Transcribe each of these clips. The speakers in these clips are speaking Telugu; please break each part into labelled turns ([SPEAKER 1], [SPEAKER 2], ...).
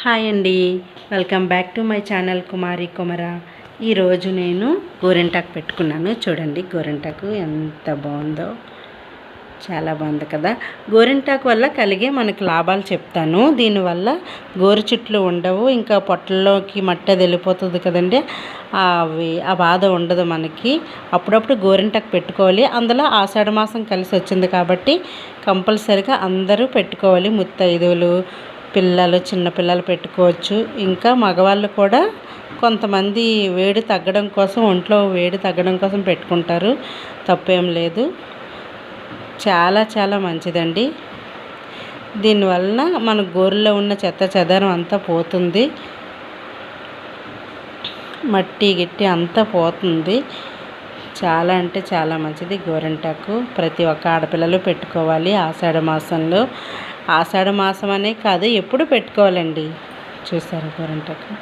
[SPEAKER 1] హాయ్ అండి. Welcome back to my channel Kumari Kumara. ఈరోజు నేను గోరింటాకు పెట్టుకున్నాను. చూడండి గోరింటాకు ఎంత బాగుందో. చాలా బాగుంది కదా. గోరింటాకు వల్ల కలిగే మనకు లాభాలు చెప్తాను. దీనివల్ల గోరు చుట్లు ఉండవు. ఇంకా పొట్టల్లోకి మట్ట వెళ్ళిపోతుంది కదండి. అవి ఆ బాధ ఉండదు మనకి. అప్పుడప్పుడు గోరింటాకు పెట్టుకోవాలి. అందులో ఆషాఢ మాసం కలిసి వచ్చింది కాబట్టి కంపల్సరిగా అందరూ పెట్టుకోవాలి. ముత్తైదువులు పిల్లలు చిన్నపిల్లలు పెట్టుకోవచ్చు. ఇంకా మగవాళ్ళు కూడా కొంతమంది వేడి తగ్గడం కోసం ఒంట్లో వేడి తగ్గడం కోసం పెట్టుకుంటారు. తప్పేం లేదు. చాలా చాలా మంచిదండి. దీనివలన మన గోరులో ఉన్న చెత్త చెదారం అంతా పోతుంది. మట్టి గిట్టి అంతా పోతుంది. చాలా అంటే చాలా మంచిది. గోరింటాకు ప్రతి ఒక్క ఆడపిల్లలు పెట్టుకోవాలి ఆషాఢ మాసంలో. ఆషాఢ మాసం అనే కాదు ఎప్పుడు పెట్టుకోవాలండి? చూసారు గోరింటాకు?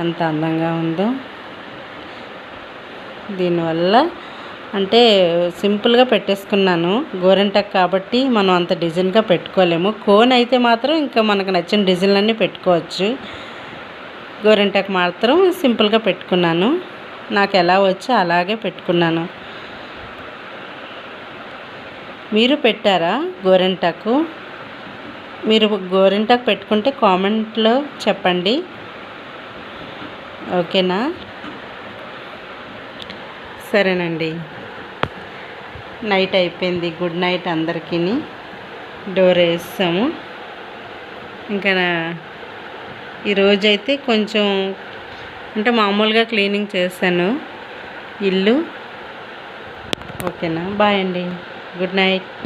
[SPEAKER 1] అంత అందంగా ఉందో. దీనివల్ల అంటే సింపుల్గా పెట్టేసుకున్నాను. గోరింటాకు కాబట్టి మనం అంత డిజైన్గా పెట్టుకోలేము. కోన్ అయితే మాత్రం ఇంకా మనకు నచ్చిన డిజైన్లన్నీ పెట్టుకోవచ్చు. గోరింటాకు మాత్రం సింపుల్గా పెట్టుకున్నాను. నాకు ఎలా వచ్చో అలాగే పెట్టుకున్నాను. మీరు పెట్టారా గోరింటాకు? మీరు గోరింటాకు పెట్టుకుంటే కామెంట్లో చెప్పండి. ఓకేనా? సరేనండి. నైట్ అయిపోయింది. గుడ్ నైట్ అందరికీ. డోర్ వేస్తాము ఇంకా ఈరోజైతే కొంచెం అంటే మామూలుగా క్లీనింగ్ చేశాను. ఇల్లు. ఓకేనా? బాయ్ అండి. Good night.